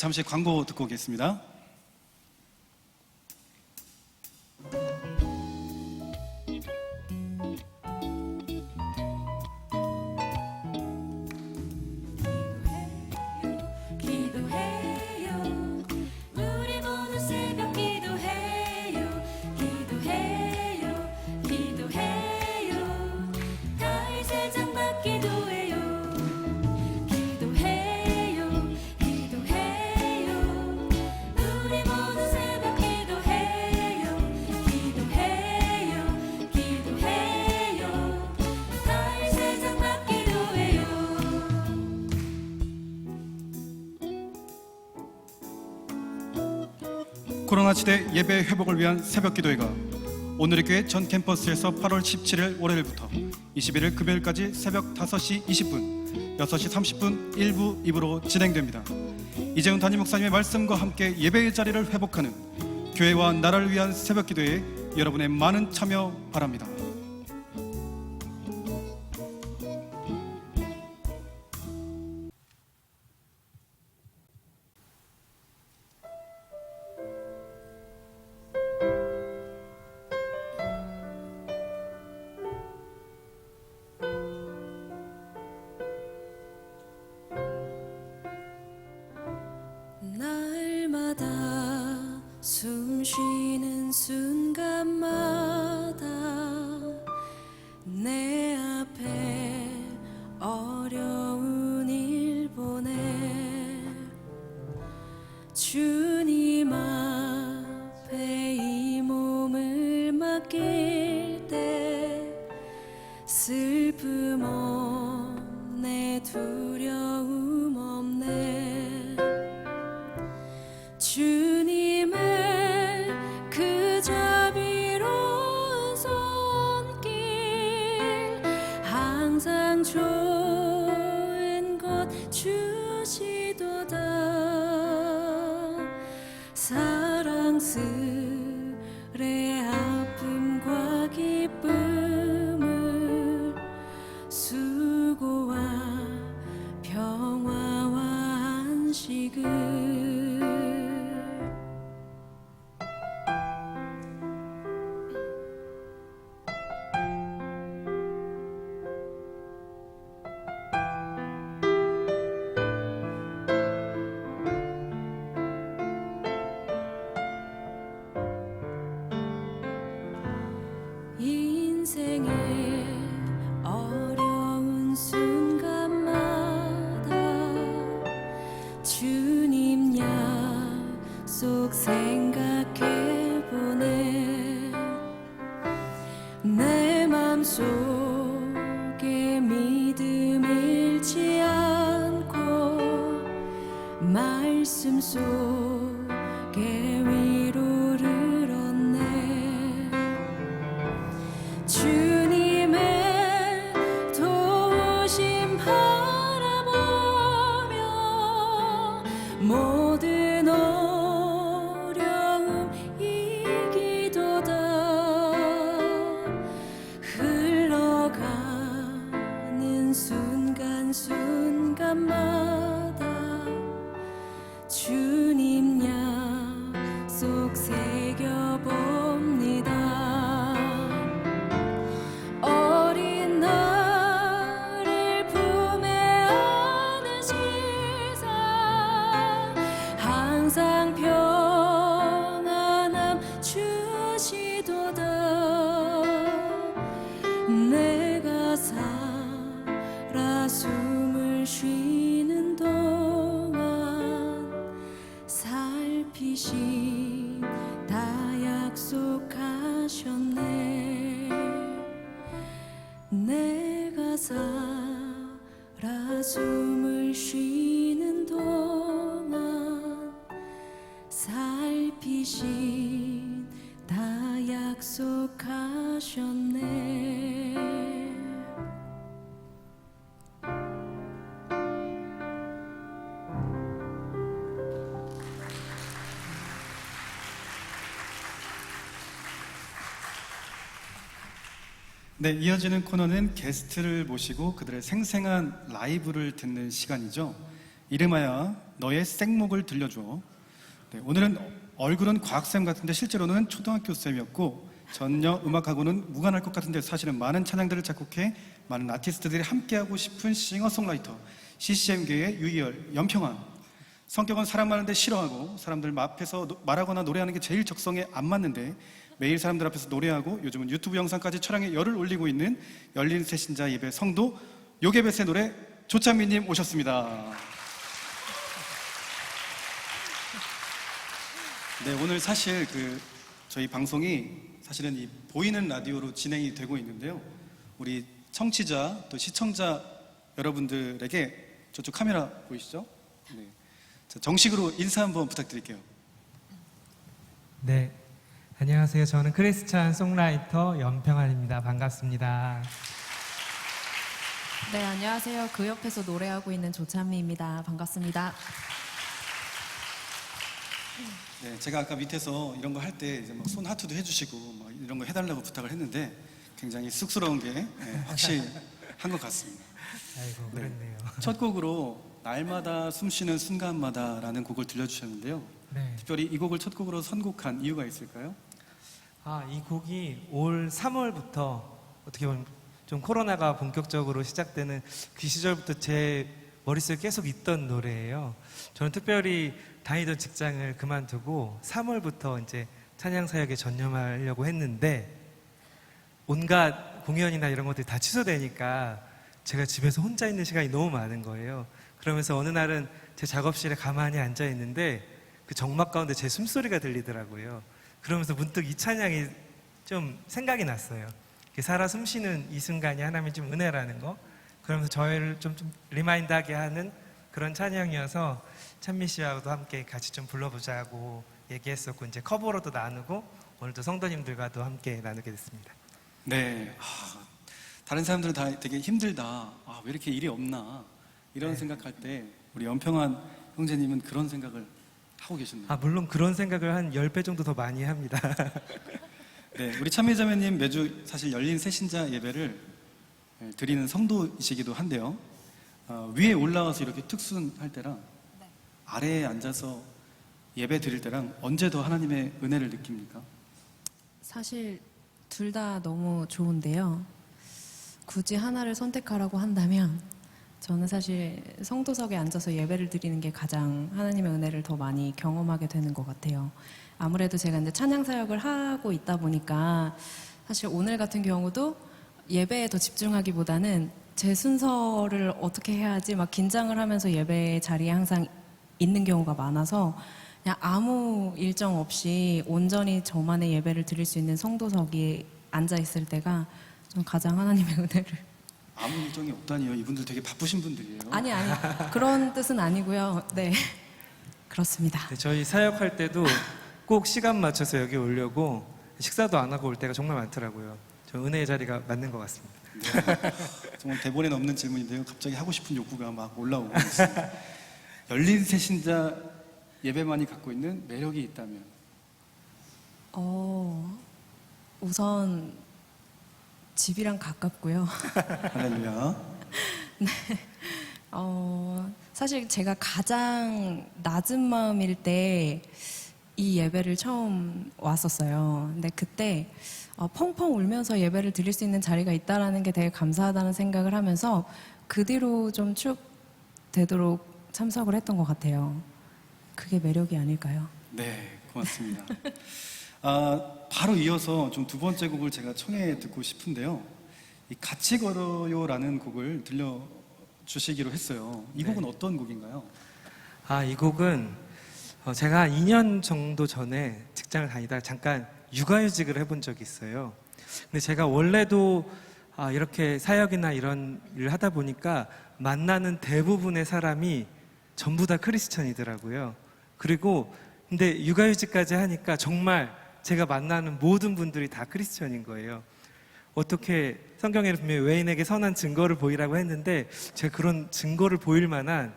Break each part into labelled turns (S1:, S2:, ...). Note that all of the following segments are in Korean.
S1: 잠시 광고 듣고 오겠습니다. 코로나 시대 예배 회복을 위한 새벽 기도회가 오늘의 교회 전 캠퍼스에서 8월 17일 월요일부터 21일 금요일까지 새벽 5시 20분, 6시 30분 1부, 2부로 진행됩니다. 이재훈 담임 목사님의 말씀과 함께 예배의 자리를 회복하는 교회와 나라를 위한 새벽 기도에 여러분의 많은 참여 바랍니다.
S2: 숨 쉬는 숨 가슴 속에 숨을 쉬는 동안 살피시 네,
S1: 이어지는 코너는 게스트를 모시고 그들의 생생한 라이브를 듣는 시간이죠. 이름하여 너의 생목을 들려줘. 네, 오늘은 얼굴은 과학쌤 같은데 실제로는 초등학교 쌤이었고 전혀 음악하고는 무관할 것 같은데 사실은 많은 찬양들을 작곡해 많은 아티스트들이 함께하고 싶은 싱어송라이터 CCM계의 유희열, 연평한 성격은 사람 많은데 싫어하고 사람들 앞에서 노, 말하거나 노래하는 게 제일 적성에 안 맞는데 매일 사람들 앞에서 노래하고 요즘은 유튜브 영상까지 촬영에 열을 올리고 있는 열린 새신자 예배 성도 요게벳의 노래 조찬미님 오셨습니다. 네, 오늘 사실 그 저희 방송이 사실은 이 보이는 라디오로 진행이 되고 있는데요. 우리 청취자 또 시청자 여러분들에게 저쪽 카메라 보이시죠? 네. 자, 정식으로 인사 한번 부탁드릴게요.
S3: 네. 안녕하세요. 저는 크리스찬 송라이터 연평안입니다. 반갑습니다.
S2: 네, 안녕하세요. 그 옆에서 노래하고 있는 조찬미입니다. 반갑습니다.
S1: 네, 제가 아까 밑에서 이런 거 할 때 이제 막 손 하트도 해주시고 막 이런 거 해달라고 부탁을 했는데 굉장히 쑥스러운 게 네, 확실히 한것 같습니다.
S3: 아이고, 그랬네요.
S1: 첫 곡으로 날마다 숨쉬는 순간마다라는 곡을 들려주셨는데요.
S3: 네.
S1: 특별히 이 곡을 첫 곡으로 선곡한 이유가 있을까요?
S3: 아, 이 곡이 올 3월부터 어떻게 보면 좀 코로나가 본격적으로 시작되는 그 시절부터 제 머릿속에 계속 있던 노래예요. 저는 특별히 다니던 직장을 그만두고 3월부터 이제 찬양 사역에 전념하려고 했는데 온갖 공연이나 이런 것들이 다 취소되니까 제가 집에서 혼자 있는 시간이 너무 많은 거예요. 그러면서 어느 날은 제 작업실에 가만히 앉아 있는데 그 정막 가운데 제 숨소리가 들리더라고요. 그러면서 문득 이 찬양이 좀 생각이 났어요. 살아 숨쉬는 이 순간이 하나님의 좀 은혜라는 거. 그러면서 저희를 좀, 좀 리마인드하게 하는 그런 찬양이어서 찬미 씨하고도 함께 같이 좀 불러보자고 얘기했었고 이제 커버로도 나누고 오늘도 성도님들과도 함께 나누게 됐습니다.
S1: 네. 아, 다른 사람들은 다 되게 힘들다. 아, 왜 이렇게 일이 없나. 이런
S3: 네.
S1: 생각할 때 우리 연평한 형제님은 그런 생각을 하고 계셨네요.
S3: 아, 물론 그런 생각을 한 10배 정도 더 많이 합니다.
S1: 네, 우리 참미자매님 매주 사실 열린 새신자 예배를 예, 드리는 성도이시기도 한데요. 어, 위에 올라와서 이렇게 특순할 때랑 아래에 앉아서 예배 드릴 때랑 언제 더 하나님의 은혜를 느낍니까?
S2: 사실 둘 다 너무 좋은데요. 굳이 하나를 선택하라고 한다면 저는 사실 성도석에 앉아서 예배를 드리는 게 가장 하나님의 은혜를 더 많이 경험하게 되는 것 같아요. 아무래도 제가 이제 찬양 사역을 하고 있다 보니까 사실 오늘 같은 경우도 예배에 더 집중하기보다는 제 순서를 어떻게 해야지 막 긴장을 하면서 예배 자리에 항상 있는 경우가 많아서 그냥 아무 일정 없이 온전히 저만의 예배를 드릴 수 있는 성도석에 앉아 있을 때가 좀 가장 하나님의 은혜를
S1: 아무 일정이 없다니요. 이분들 되게 바쁘신 분들이에요.
S2: 아니 아니 그런 뜻은 아니고요. 네 그렇습니다.
S3: 네, 저희 사역할 때도 꼭 시간 맞춰서 여기 오려고 식사도 안 하고 올 때가 정말 많더라고요. 저 은혜의 자리가 맞는 것 같습니다.
S1: 정말 대본에 없는 질문인데요. 갑자기 하고 싶은 욕구가 막 올라오고 있습니다. 열린 새신자 예배만이 갖고 있는 매력이 있다면
S2: 어 우선 집이랑 가깝고요.
S1: 할렐루야.
S2: 어, 사실 제가 가장 낮은 마음일 때 이 예배를 처음 왔었어요. 근데 그때 어, 펑펑 울면서 예배를 드릴 수 있는 자리가 있다라는 게 되게 감사하다는 생각을 하면서 그 뒤로 좀 쭉 되도록 참석을 했던 것 같아요. 그게 매력이 아닐까요?
S1: 네, 고맙습니다. 아, 바로 이어서 좀 두 번째 곡을 제가 청해 듣고 싶은데요. 이 같이 걸어요라는 곡을 들려 주시기로 했어요. 이
S3: 네.
S1: 곡은 어떤 곡인가요?
S3: 아, 이 곡은 어, 제가 한 2년 정도 전에 직장을 다니다가 잠깐 육아휴직을 해본 적이 있어요. 근데 제가 원래도 아, 이렇게 사역이나 이런 일을 하다 보니까 만나는 대부분의 사람이 전부 다 크리스천이더라고요. 그리고 근데 육아휴직까지 하니까 정말 제가 만나는 모든 분들이 다 크리스천인 거예요. 어떻게 성경에는 분명히 외인에게 선한 증거를 보이라고 했는데 제가 그런 증거를 보일 만한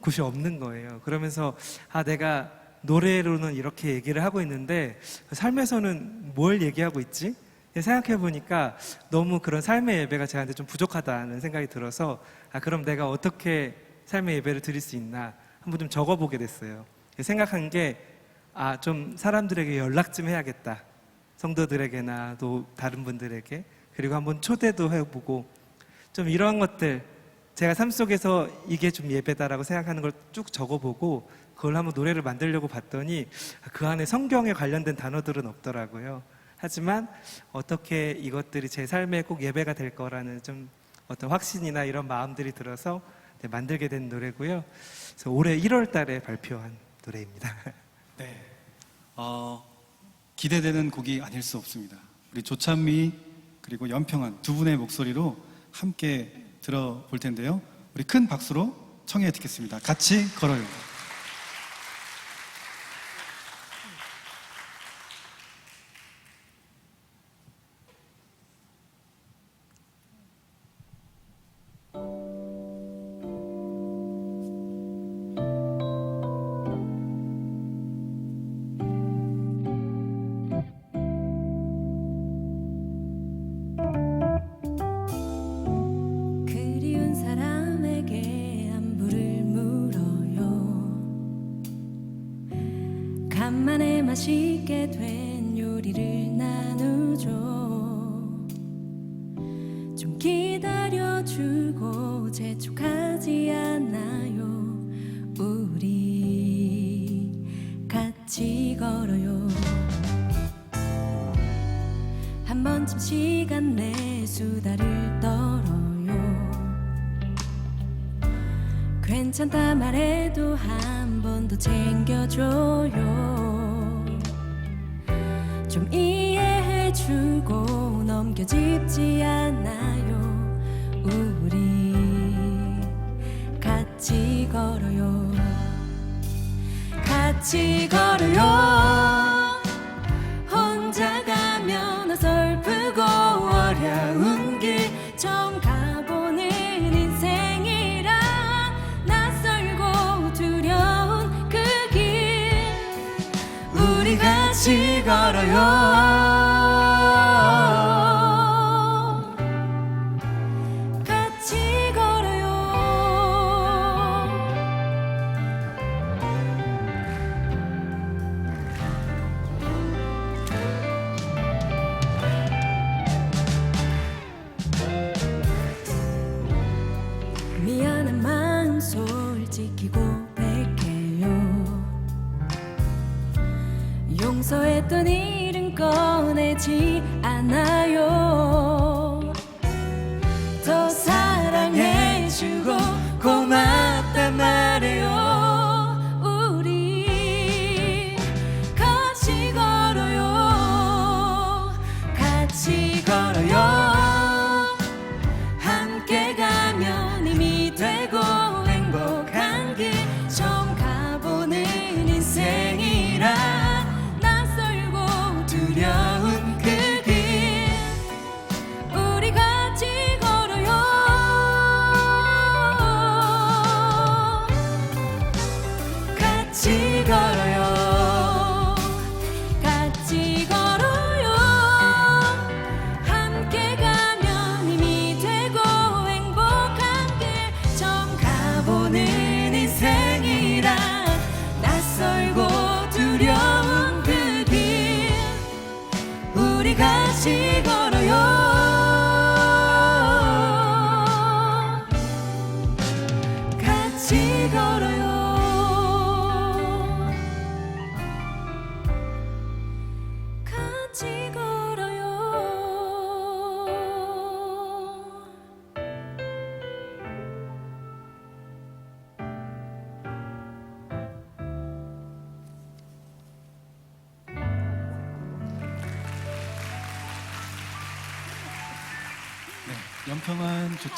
S3: 곳이 없는 거예요. 그러면서 아 내가 노래로는 이렇게 얘기를 하고 있는데 삶에서는 뭘 얘기하고 있지? 생각해 보니까 너무 그런 삶의 예배가 저한테 좀 부족하다는 생각이 들어서 아 그럼 내가 어떻게 삶의 예배를 드릴 수 있나 한번 좀 적어보게 됐어요. 생각한 게 아 좀 사람들에게 연락 좀 해야겠다. 성도들에게나 또 다른 분들에게 그리고 한번 초대도 해보고 좀 이런 것들 제가 삶 속에서 이게 좀 예배다라고 생각하는 걸 쭉 적어보고 그걸 한번 노래를 만들려고 봤더니 그 안에 성경에 관련된 단어들은 없더라고요. 하지만 어떻게 이것들이 제 삶에 꼭 예배가 될 거라는 좀 어떤 확신이나 이런 마음들이 들어서 네, 만들게 된 노래고요. 그래서 올해 1월 달에 발표한 노래입니다.
S1: 네. 어, 기대되는 곡이 아닐 수 없습니다. 우리 조찬미 그리고 연평한 두 분의 목소리로 함께 들어볼 텐데요. 우리 큰 박수로 청해 듣겠습니다. 같이 걸어요.
S2: 맛있게 된 요리를 나누죠. 좀 기다려주고 재촉하지 않아요. 우리 같이 걸어요. 한 번쯤 시간 내 수다를 떨어요. 괜찮다 말해도 한 번 더 챙겨줘요 좀 이해해주고 넘겨짚지 않아요. 우리 같이 걸어요. 같이 걸어요 걸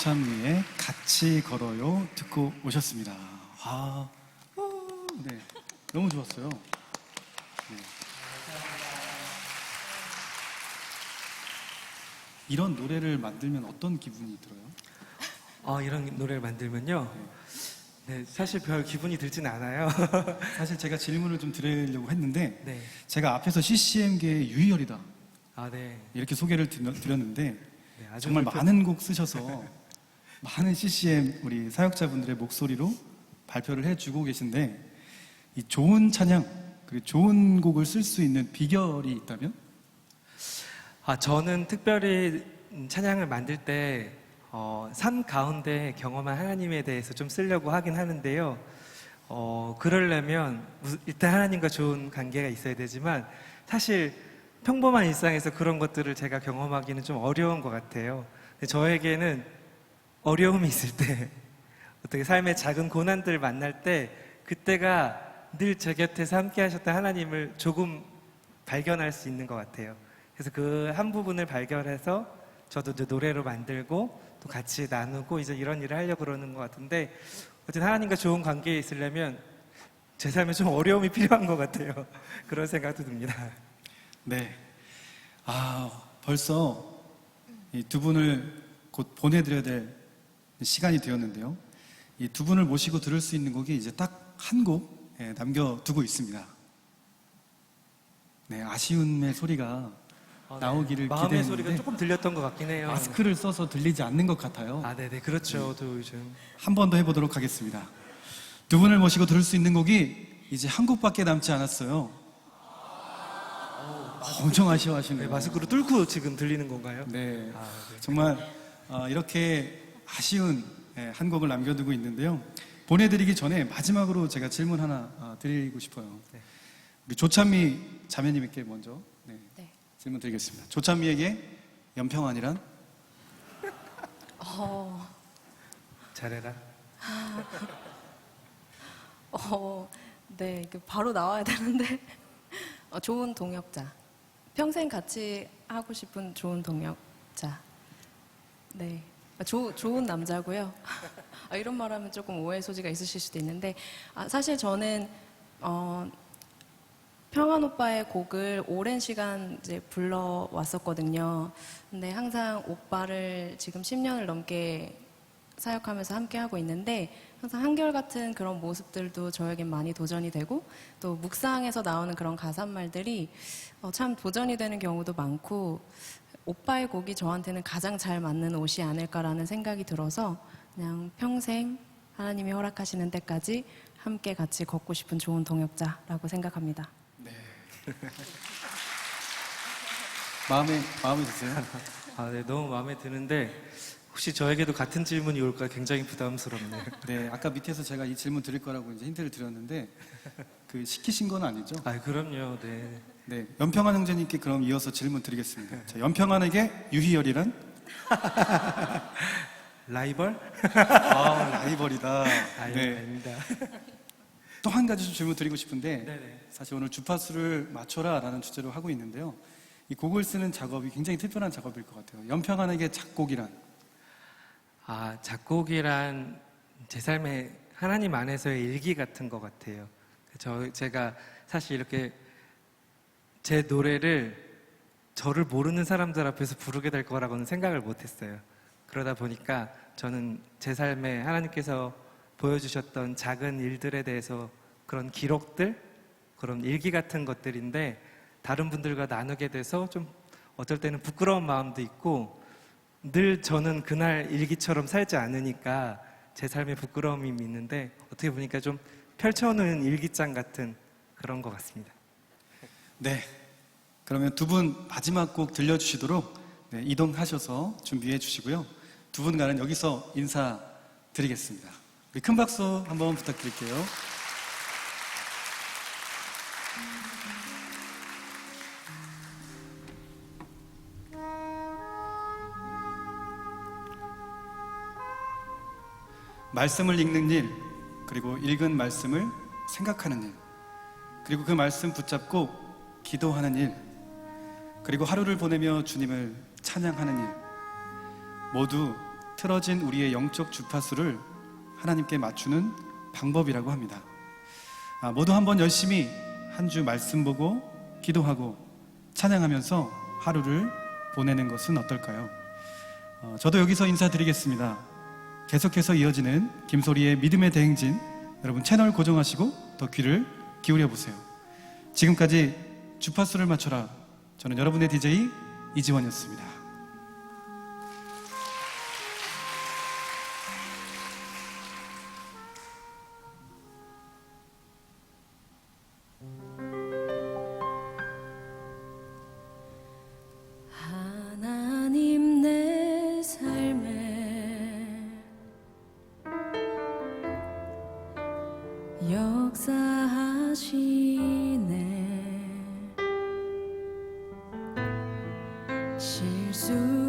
S1: 조찬미의 같이 걸어요 듣고 오셨습니다. 와, 우, 네, 너무 좋았어요. 네. 이런 노래를 만들면 어떤 기분이 들어요?
S3: 어, 이런 노래를 만들면요. 네, 사실 별 기분이 들진 않아요.
S1: 사실 제가 질문을 좀 드리려고 했는데
S3: 네.
S1: 제가 앞에서 CCM계의 유희열이다
S3: 아, 네.
S1: 이렇게 소개를 드렸는데
S3: 네, 아주
S1: 정말 많은 곡 쓰셔서 많은 CCM 우리 사역자분들의 목소리로 발표를 해주고 계신데 이 좋은 찬양 그리고 좋은 곡을 쓸 수 있는 비결이 있다면?
S3: 아, 저는 특별히 찬양을 만들 때, 어, 삶 가운데 경험한 하나님에 대해서 좀 쓰려고 하긴 하는데요. 어, 그러려면 우- 일단 하나님과 좋은 관계가 있어야 되지만 사실 평범한 일상에서 그런 것들을 제가 경험하기는 좀 어려운 것 같아요. 저에게는 어려움이 있을 때, 어떻게 삶의 작은 고난들을 만날 때, 그때가 늘 제 곁에서 함께 하셨던 하나님을 조금 발견할 수 있는 것 같아요. 그래서 그 한 부분을 발견해서 저도 이제 노래로 만들고 또 같이 나누고 이제 이런 일을 하려고 그러는 것 같은데 어쨌든 하나님과 좋은 관계에 있으려면 제 삶에 좀 어려움이 필요한 것 같아요. 그런 생각도 듭니다.
S1: 네. 아, 벌써 이 두 분을 곧 보내드려야 될 시간이 되었는데요. 이 두 분을 모시고 들을 수 있는 곡이 이제 딱 한곡 예, 남겨두고 있습니다. 네, 아쉬움의 소리가 나오기를
S3: 마음의
S1: 기대했는데
S3: 소리가 조금 들렸던 것 같긴 해요.
S1: 마스크를 써서 들리지 않는 것 같아요.
S3: 아, 네네, 그렇죠. 또 요즘.
S1: 한 번 더 해보도록 하겠습니다. 두 분을 모시고 들을 수 있는 곡이 이제 한 곡밖에 남지 않았어요. 엄청
S3: 네,
S1: 아쉬워하시네요.
S3: 마스크로 뚫고 지금 들리는 건가요?
S1: 네,
S3: 아, 네.
S1: 정말 어, 이렇게 아쉬운 예, 한 곡을 남겨두고 있는데요. 보내드리기 전에 마지막으로 제가 질문 하나 어, 드리고 싶어요.
S3: 네.
S1: 우리 조찬미 자매님께 먼저 네,
S2: 네.
S1: 질문 드리겠습니다. 조찬미에게 연평안이란?
S2: 어,
S3: 잘해라.
S2: 어, 네, 그 바로 나와야 되는데 어, 좋은 동역자, 평생 같이 하고 싶은 좋은 동역자. 네, 아, 조, 좋은 남자고요. 아, 이런 말하면 조금 오해 소지가 있으실 수도 있는데 아, 사실 저는 어, 평안 오빠의 곡을 오랜 시간 이제 불러왔었거든요. 근데 항상 오빠를 지금 10년을 넘게 사역하면서 함께 하고 있는데 항상 한결같은 그런 모습들도 저에겐 많이 도전이 되고 또 묵상에서 나오는 그런 가사말들이 어, 참 도전이 되는 경우도 많고 오빠의 곡이 저한테는 가장 잘 맞는 옷이 아닐까라는 생각이 들어서 그냥 평생 하나님이 허락하시는 때까지 함께 같이 걷고 싶은 좋은 동역자라고 생각합니다.
S1: 마음에 마음에 드세요?
S3: 아, 네, 너무 마음에 드는데 혹시 저에게도 같은 질문이 올까 굉장히 부담스럽네요.
S1: 네, 아까 밑에서 제가 이 질문 드릴 거라고 이제 힌트를 드렸는데 그 시키신 건 아니죠?
S3: 아, 그럼요. 네.
S1: 네, 연평안 형제님께 그럼 이어서 질문 드리겠습니다. 자, 연평안에게 유희열이란?
S3: 라이벌?
S1: 아, 라이벌이다.
S3: 아니,
S1: 네.
S3: 아닙니다.
S1: 또 한 가지 좀 질문 드리고 싶은데
S3: 네네.
S1: 사실 오늘 주파수를 맞춰라라는 주제로 하고 있는데요. 이 곡을 쓰는 작업이 굉장히 특별한 작업일 것 같아요. 연평안에게 작곡이란
S3: 아, 작곡이란 제 삶의 하나님 안에서의 일기 같은 것 같아요. 저, 제가 사실 이렇게 제 노래를 저를 모르는 사람들 앞에서 부르게 될 거라고는 생각을 못 했어요. 그러다 보니까 저는 제 삶에 하나님께서 보여주셨던 작은 일들에 대해서 그런 기록들, 그런 일기 같은 것들인데 다른 분들과 나누게 돼서 좀 어떨 때는 부끄러운 마음도 있고 늘 저는 그날 일기처럼 살지 않으니까 제 삶에 부끄러움이 있는데 어떻게 보니까 좀 펼쳐놓은 일기장 같은 그런 것 같습니다.
S1: 네. 그러면 두 분 마지막 곡 들려주시도록 네, 이동하셔서 준비해 주시고요. 두 분과는 여기서 인사드리겠습니다. 큰 박수 한번 부탁드릴게요. 말씀을 읽는 일, 그리고 읽은 말씀을 생각하는 일, 그리고 그 말씀 붙잡고 기도하는 일, 그리고 하루를 보내며 주님을 찬양하는 일, 모두 틀어진 우리의 영적 주파수를 하나님께 맞추는 방법이라고 합니다. 아, 모두 한번 열심히 한 주 말씀 보고 기도하고 찬양하면서 하루를 보내는 것은 어떨까요? 어, 저도 여기서 인사드리겠습니다. 계속해서 이어지는 김소리의 믿음의 대행진 여러분 채널 고정하시고 더 귀를 기울여 보세요. 지금까지 주파수를 맞춰라. 저는 여러분의 DJ 이지원이었습니다.
S2: 쉴수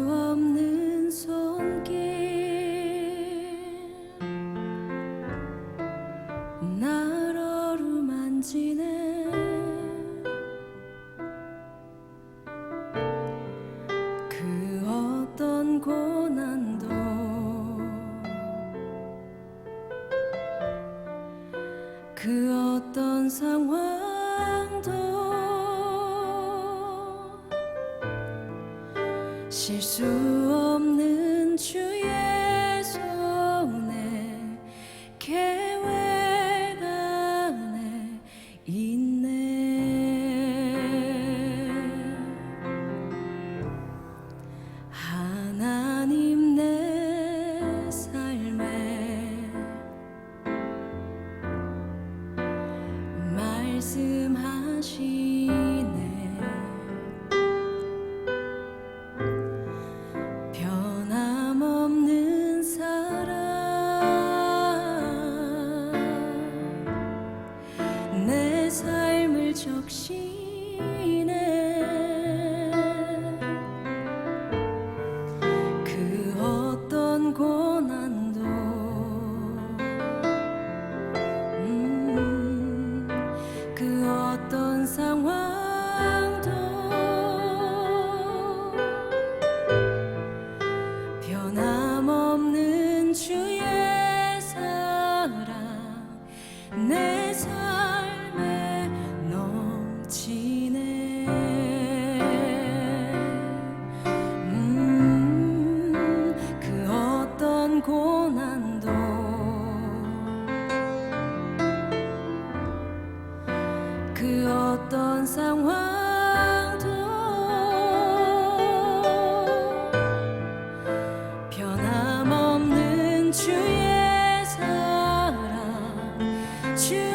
S2: 주